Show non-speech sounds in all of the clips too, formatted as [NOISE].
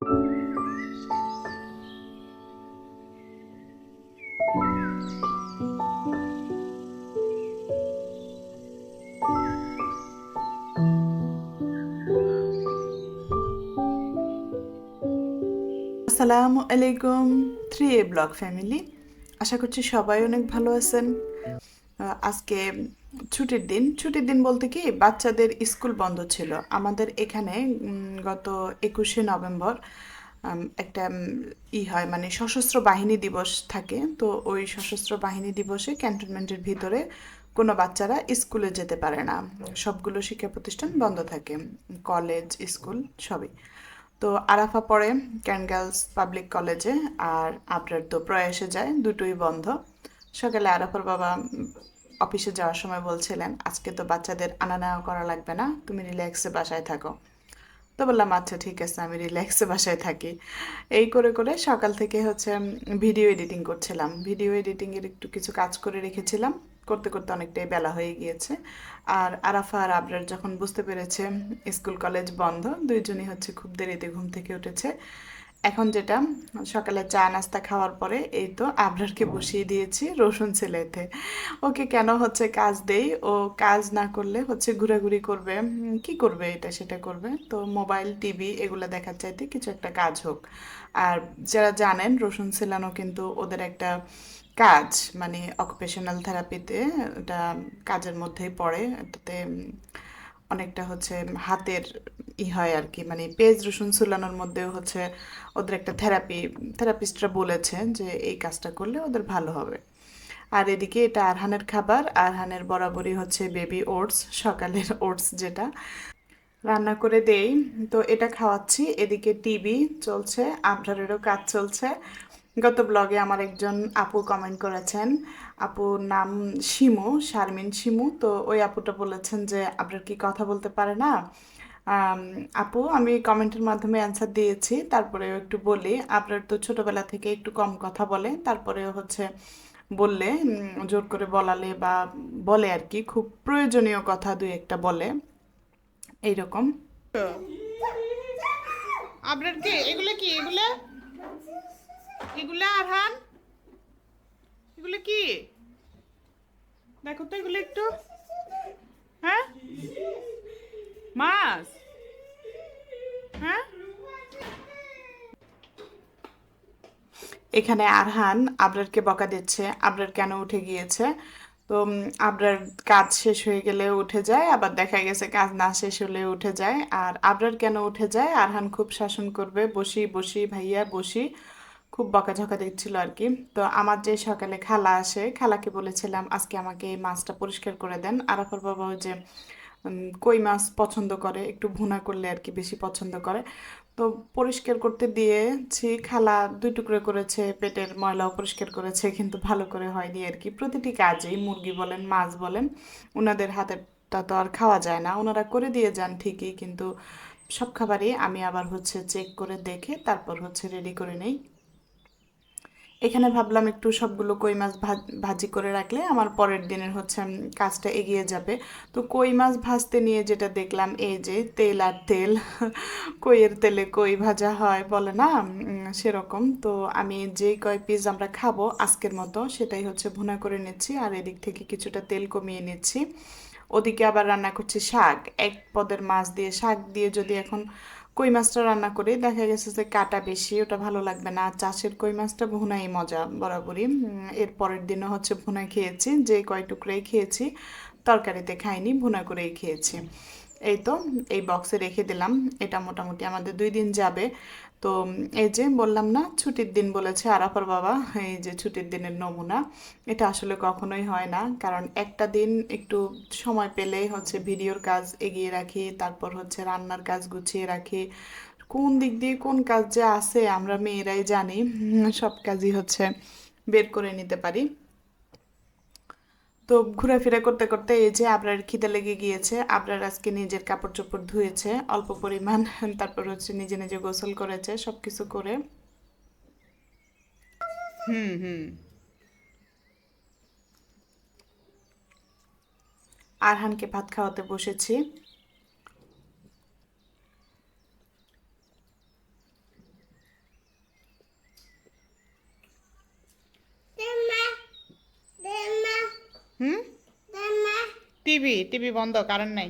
আসসালামু আলাইকুম three A blog family. আশা করছি সবাই অনেক ভালো আছেন। আজকে ছুটির দিন। ছুটির দিন বলতে কি, বাচ্চাদের স্কুল বন্ধ ছিল। আমাদের এখানে গত একুশে নভেম্বর একটা ই হয় মানে সশস্ত্র বাহিনী দিবস থাকে। তো ওই সশস্ত্র বাহিনী দিবসে ক্যান্টনমেন্টের ভিতরে কোনো বাচ্চারা স্কুলে যেতে পারে না। সবগুলো শিক্ষা প্রতিষ্ঠান বন্ধ থাকে। কলেজ, স্কুল, সবই। তো আরাফা পড়ে ক্যান গার্লস পাবলিক কলেজে, আর আবরার তো প্রয়াসে যায়, দুটোই বন্ধ। সকালে আরাফার বাবা অফিসে যাওয়ার সময় বলছিলেন, আজকে তো বাচ্চাদের আনা নেওয়া করা লাগবে না, তুমি রিল্যাক্সে বাসায় থাকো। তো বললাম আচ্ছা ঠিক আছে, আমি রিল্যাক্সে বাসায় থাকি। এই করে করে সকাল থেকে হচ্ছে ভিডিও এডিটিং করছিলাম। ভিডিও এডিটিংয়ের একটু কিছু কাজ করে রেখেছিলাম, করতে করতে অনেকটাই বেলা হয়ে গিয়েছে। আর আরাফা আর আবরার যখন বুঝতে পেরেছে, স্কুল, কলেজ বন্ধ, দুইজনই হচ্ছে খুব দেরিতে ঘুম থেকে উঠেছে এখন যেটা, সকালে চা, নাস্তা খাওয়ার পরে এই তো আবরারকে বসিয়ে দিয়েছি রসুন ছেলেতে। ওকে কেন হচ্ছে কাজ দেই? ও কাজ না করলে হচ্ছে ঘোরাঘুরি করবে। কি করবে এটা, সেটা করবে। তো মোবাইল, টিভি এগুলো দেখার চাইতে কিছু একটা কাজ হোক। আর যারা জানেন, রসুন সেলানো কিন্তু ওদের একটা কাজ মানে অকুপেশনাল থেরাপিতে এটা কাজের মধ্যেই পড়ে। এটাতে অনেকটা হচ্ছে হাতের ই হয় আর কি। মানে পেঁয়াজ, রসুন চুলানোর মধ্যেও হচ্ছে ওদের একটা থেরাপি, থেরাপিস্টরা বলেছেন যে এই কাজটা করলে ওদের ভালো হবে। আর এদিকে এটা আরহানের খাবার। আরহানের বরাবরই হচ্ছে বেবি ওটস সকালের ওটস যেটা। রান্না করে দেই। তো এটা খাওয়াচ্ছি। এদিকে টিভি চলছে আবরারেরও কাজ চলছে। গত ব্লগে আমার একজন আপু কমেন্ট করেছেন। আপুর নাম শিমু, শারমিন শিমু। তো ওই আপুটা বলেছেন যে, আপনার কি কথা বলতে পারে না? আপু, আমি কমেন্টের মাধ্যমে অ্যান্সার দিয়েছি। তারপরেও একটু বলি, আপনার তো ছোটোবেলা থেকে একটু কম কথা বলে। তারপরেও হচ্ছে বললে জোর করে বলালে বা বলে আর কি, খুব প্রয়োজনীয় কথা দুই একটা বলে। এইরকম। আপনার কি এগুলো কি? এগুলো আরহান? হ্যাঁ? হ্যাঁ? এখানে আরহান আবরারকে বকা দিচ্ছে। আবরার কেন উঠে গিয়েছে? তো আবরার কাজ শেষ হয়ে গেলে উঠে যায়, আবার দেখা গেছে কাজ না শেষ হলে উঠে যায়। আর আবরার কেন উঠে যায়? আরহান খুব শাসন করবে। বসি বসি ভাইয়া, বসি। খুব বকাঝকা দিচ্ছিল আর কি তো আমার যে সকালে খালা আসে, খালাকে বলেছিলাম, আজকে আমাকে এই মাছটা পরিষ্কার করে দেন। আরাফার বাবা ওই যে কই মাছ পছন্দ করে, একটু ভুনা করলে আর কি বেশি পছন্দ করে। তো পরিষ্কার করতে দিয়েছি, খালা দুই টুকরো করেছে, পেটের ময়লাও পরিষ্কার করেছে, কিন্তু ভালো করে হয়নি আর কি প্রতিটি কাজেই মুরগি বলেন, মাছ বলেন ওনাদের হাতেরটা তো আর খাওয়া যায় না। ওনারা করে দিয়ে যান ঠিকই, কিন্তু সব খাবারই আমি আবার হচ্ছে চেক করে দেখে, তারপর হচ্ছে রেডি করে নেই। এখানে ভাবলাম একটু সবগুলো কই মাছ ভাজি করে রাখলে আমার পরের দিনের হচ্ছে কাজটা এগিয়ে যাবে। তো কই মাছ ভাজতে নিয়ে যেটা দেখলাম, এই যে তেল আর তেল, [LAUGHS] কইয়ের তেলে কই ভাজা হয় বলে না সেরকম। তো আমি যেই কয় পিস আমরা খাব আজকের মতো, সেটাই হচ্ছে ভুনা করে নিচ্ছি আর এদিক থেকে কিছুটা তেল কমিয়ে নিচ্ছি। ওদিকে আবার রান্না করছি শাক। এক পদের মাছ দিয়ে শাক দিয়ে যদি এখন কই মাছটা রান্না করি, দেখা গেছে যে কাটা বেশি, ওটা ভালো লাগবে না। চাষের কই মাছটা ভুনাই মজা বরাবরই। এর পরের দিনও হচ্ছে ভুনা খেয়েছি, যে কয় টুকরাই খেয়েছি, তরকারিতে খাইনি, ভুনা করেই খেয়েছি। এই তো, এই বক্সে রেখে দিলাম। এটা মোটামুটি আমাদের দুই দিন যাবে। তো এই যে বললাম না, ছুটির দিন বলেছে আরাফার বাবা, এই যে ছুটির দিনের নমুনা, এটা আসলে কখনোই হয় না। কারণ একটা দিন একটু সময় পেলেই হচ্ছে ভিডিওর কাজ এগিয়ে রাখি, তারপর হচ্ছে রান্নার কাজ গুছিয়ে রাখি। কোন দিক দিয়ে কোন কাজ যে আছে আমরা মেয়েরাই জানি, সব কাজই হচ্ছে বের করে নিতে পারি। তো ঘোরাফেরা করতে করতে এই যে আপনার খিদে লেগে গিয়েছে, আপনার আজকে নিজের কাপড় চোপড় ধুয়েছে, অল্প পরিমাণ, [LAUGHS] তারপর হচ্ছে নিজে নিজে গোসল করেছে সব কিছু করে। হুম হুম। আরহানকে ভাত খাওয়াতে বসেছি। হুম? টিভি টিভি বন্ধ কারেন্ট নাই।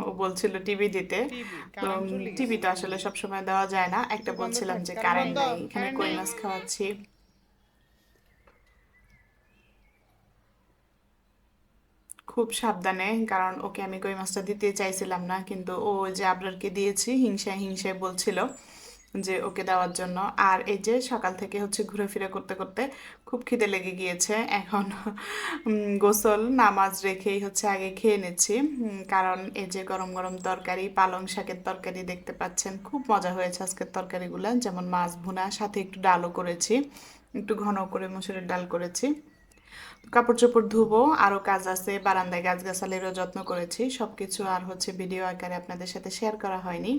ও বলছিল টিভি দিতে। তো টিভি তো আসলে সবসময় দেওয়া যায় না। একটা বলছিলাম যে কারেন্ট নাই এখানে কই মাছ খাওয়াচ্ছি? খুব সাবধানে কারণ ওকে আমি কই মাছটা দিতে চাইছিলাম না কিন্তু ও যে আবরারকে দিয়েছি হিংসায় হিংসায় বলছিল। যে ওকে দেওয়ার জন্য। আর এই যে সকাল থেকে হচ্ছে ঘুরে ফিরে করতে করতে খুব খিদে লেগে গিয়েছে। এখন গোসল, নামাজ রেখেই হচ্ছে আগে খেয়ে নিচ্ছি। কারণ এই যে গরম গরম তরকারি, পালং শাকের তরকারি দেখতে পাচ্ছেন, খুব মজা হয়েছে আজকের তরকারিগুলো। যেমন মাছ ভুনা, সাথে একটু ডালও করেছি। একটু ঘন করে মসুরের ডাল করেছি। কাপড় চোপড় ধুবো আরও কাজ আছে, বারান্দায় গাছগাছালিরও যত্ন করেছি। সব কিছু আর হচ্ছে ভিডিও আকারে আপনাদের সাথে শেয়ার করা হয়নি।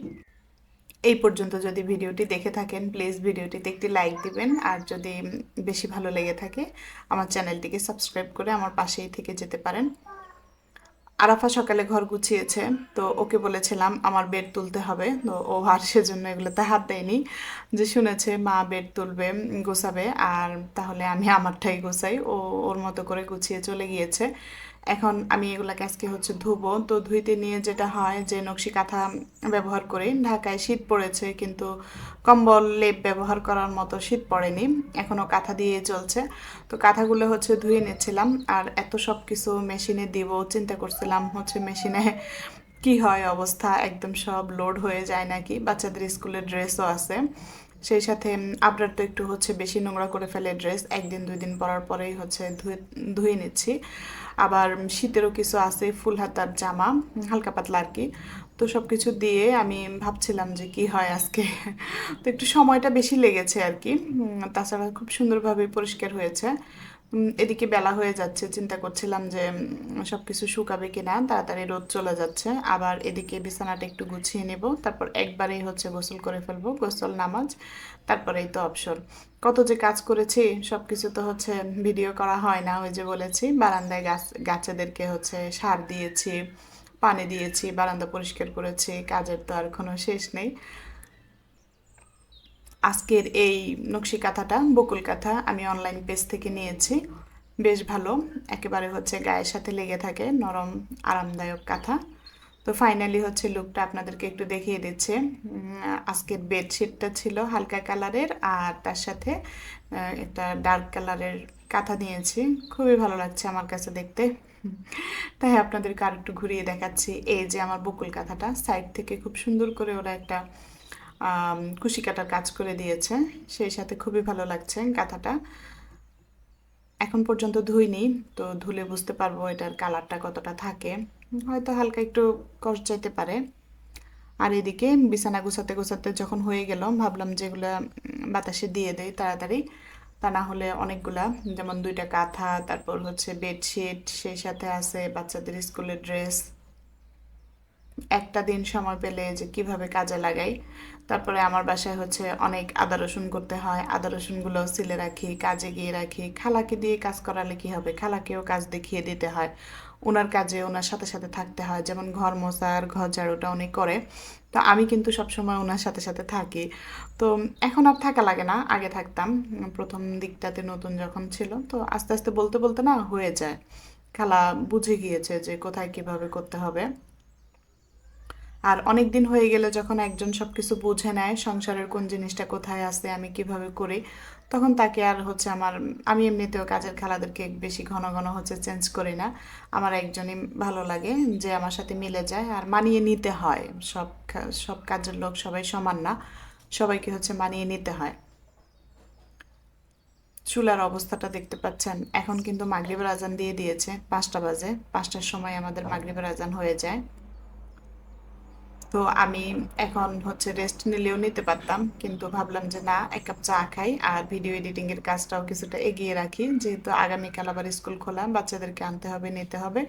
এই পর্যন্ত যদি ভিডিওটি দেখে থাকেন প্লিজ ভিডিওটিতে একটি লাইক দিবেন। আর যদি বেশি ভালো লেগে থাকে, আমার চ্যানেলটিকে সাবস্ক্রাইব করে আমার পাশেই থেকে যেতে পারেন। আরাফা সকালে ঘর গুছিয়েছে, তো ওকে বলেছিলাম আমার বেড তুলতে হবে। তো ও আর সেজন্য এগুলোতে হাত দেয়নি। যে শুনেছে, মা বেড তুলবে, গোছাবে, আর তাহলে আমি আমারটাই গোছাই। ও ওর মতো করে গুছিয়ে চলে গিয়েছে। এখন আমি এগুলাকে আজকে হচ্ছে ধুবো। তো ধুইতে নিয়ে যেটা হয় যে নকশি কাঁথা ব্যবহার করি। ঢাকায় শীত পড়েছে কিন্তু কম্বল, লেপ ব্যবহার করার মতো শীত পড়েনি। এখনও কাঁথা দিয়ে চলছে। তো কাঁথাগুলো হচ্ছে ধুয়ে নিচ্ছিলাম আর এত সব কিছু মেশিনে দিব, চিন্তা করছিলাম হচ্ছে মেশিনে কি হয় অবস্থা, একদম সব লোড হয়ে যায় নাকি। বাচ্চাদের স্কুলের ড্রেসও আছে। সেই সাথে আপনার তো একটু হচ্ছে বেশি নোংরা করে ফেলে ড্রেস একদিন দুই দিন পরার পরেই হচ্ছে ধুয়ে ধুয়ে নিচ্ছি। আবার শীতেরও কিছু আছে ফুল হাতার জামা, হালকা পাতলা আর কি। তো সব কিছু দিয়ে আমি ভাবছিলাম যে কি হয় আজকে। [LAUGHS] তো একটু সময়টা বেশি লেগেছে আর কি। তাছাড়া খুব সুন্দরভাবে পরিষ্কার হয়েছে। এদিকে বেলা হয়ে যাচ্ছে, চিন্তা করছিলাম যে সব কিছু শুকাবে কিনা, তাড়াতাড়ি রোদ চলে যাচ্ছে। আবার এদিকে বিছানাটা একটু গুছিয়ে নেব, তারপর একবারেই হচ্ছে গোসল করে ফেলব, গোসল, নামাজ, তারপরেই তো অবসর। কত যে কাজ করেছি সব কিছু তো হচ্ছে ভিডিও করা হয় না, ওই যে বলেছি, বারান্দায় গাছ, গাছেদেরকে হচ্ছে সার দিয়েছি, পানি দিয়েছি, বারান্দা পরিষ্কার করেছি, কাজের তো আর কোনো শেষ নেই। আজকের এই নকশি কাঁথাটা বকুল কাঁথা আমি অনলাইন পেজ থেকে নিয়েছি। বেশ ভালো। একেবারে হচ্ছে গায়ের সাথে লেগে থাকে, নরম, আরামদায়ক কাঁথা। তো ফাইনালি হচ্ছে লুকটা আপনাদেরকে একটু দেখিয়ে দিচ্ছে। আজকের বেডশিটটা ছিল হালকা কালারের আর তার সাথে একটা ডার্ক কালারের কাঁথা নিয়েছি। খুবই ভালো লাগছে আমার কাছে দেখতে। তাই আপনাদেরকে আর একটু ঘুরিয়ে দেখাচ্ছি। এই যে আমার বকুল কাঁথাটা সাইড থেকে খুব সুন্দর করে ওরা একটা কুশি কাটার কাজ করে দিয়েছে। সেই সাথে খুবই ভালো লাগছে কাঁথাটা এখন পর্যন্ত ধুইনি, তো ধুলে বুঝতে পারব এটার কালারটা কতটা থাকে। হয়তো হালকা একটু কষ্ট চাইতে পারে। আর এদিকে বিছানা গুছাতে গুছাতে যখন হয়ে গেল, ভাবলাম যেগুলো বাতাসে দিয়ে দেয় তাড়াতাড়ি। তা না হলে অনেকগুলা, যেমন দুইটা কাঁথা তারপর হচ্ছে বেডশিট, সেই সাথে আছে বাচ্চাদের স্কুলের ড্রেস। একটা দিন সময় পেলে যে কীভাবে কাজে লাগাই। তারপরে আমার বাসায় হচ্ছে অনেক আদা রসুন করতে হয়। আদা রসুনগুলো সিলে রাখি, কাজে গিয়ে রাখি। খালাকে দিয়ে কাজ করালে কি হবে? খালাকেও কাজ দেখিয়ে দিতে হয়। ওনার কাজে ওনার সাথে সাথে থাকতে হয়। যেমন ঘর মোছার ঘর ঝাড়ুটা উনি করে। তো আমি কিন্তু সবসময় ওনার সাথে সাথে থাকি। তো এখন আর থাকা লাগে না। আগে থাকতাম। প্রথম দিকটাতে নতুন যখন ছিল। তো আস্তে আস্তে বলতে বলতে না হয়ে যায়। খালা বুঝে গিয়েছে যে কোথায় কীভাবে করতে হবে। আর অনেক দিন হয়ে গেলে যখন একজন সব কিছু বুঝে নেয় সংসারের কোন জিনিসটা কোথায় আছে, আমি কীভাবে করি, তখন তাকে আর হচ্ছে আমার, আমি এমনিতেও কাজের খেলাদেরকে বেশি ঘন ঘন হচ্ছে চেঞ্জ করি না। আমার একজনই ভালো লাগে যে আমার সাথে মিলে যায় আর মানিয়ে নিতে হয়। সব সব কাজের লোক সবাই সমান না, সবাইকে হচ্ছে মানিয়ে নিতে হয়। চুলার অবস্থাটা দেখতে পাচ্ছেন, এখন কিন্তু মাগরিবের আজান দিয়ে দিয়েছে, পাঁচটা বাজে, পাঁচটার সময় আমাদের মাগরিবের আজান হয়ে যায়। তো আমি এখন হচ্ছে রেস্ট নিলেও নিতে পারতাম, কিন্তু ভাবলাম যে না, এক কাপ চা খাই আর ভিডিও এডিটিংয়ের কাজটাও কিছুটা এগিয়ে রাখি। যেহেতু আগামীকাল আবার স্কুল খোলা, বাচ্চাদেরকে আনতে হবে, নিতে হবে,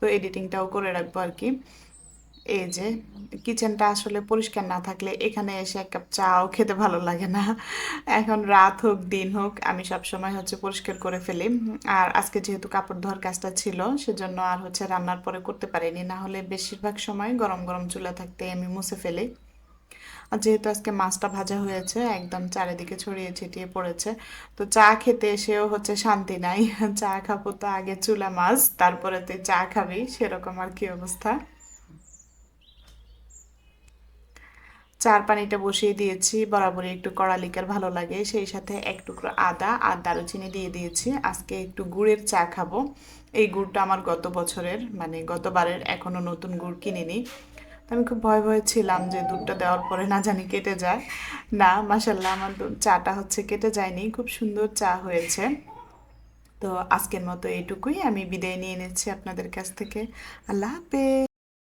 তো এডিটিংটাও করে রাখব আর কি। এই যে কিচেনটা আসলে পরিষ্কার না থাকলে এখানে এসে এক কাপ চাও খেতে ভালো লাগে না। এখন রাত হোক, দিন হোক, আমি সব সময় হচ্ছে পরিষ্কার করে ফেলি। আর আজকে যেহেতু কাপড় ধোয়ার কাজটা ছিল, সেজন্য আর হচ্ছে রান্নার পরে করতে পারিনি। না হলে বেশিরভাগ সময় গরম গরম চুলা থাকতে আমি মুছে ফেলি। আর যেহেতু আজকে মাছটা ভাজা হয়েছে, একদম চারিদিকে ছড়িয়ে ছিটিয়ে পড়েছে, তো চা খেতে এসেও হচ্ছে শান্তি নাই। চা খাব তো আগে চুলা মাছ, তারপরে তুই চা খাবি, সেরকম আর কি অবস্থা। চার পানিটা বসিয়ে দিয়েছি, বরাবরই একটু কড়া লিকার ভালো লাগে। সেই সাথে এক টুকরো আদা আর দারুচিনি দিয়ে দিয়েছি। আজকে একটু গুড়ের চা খাব। এই গুড়টা আমার গত বছরের মানে গতবারের এখনও নতুন গুড় কিনিনি। আমি খুব ভয় ভয়ে ছিলাম যে দুধটা দেওয়ার পরে না জানি কেটে যায়। না মাসাল্লাহ আমার চাটা হচ্ছে কেটে যায়নি। খুব সুন্দর চা হয়েছে। তো আজকের মতো এইটুকুই। আমি বিদায় নিয়ে নিচ্ছি আপনাদের কাছ থেকে। আল্লাহ হাফেজ।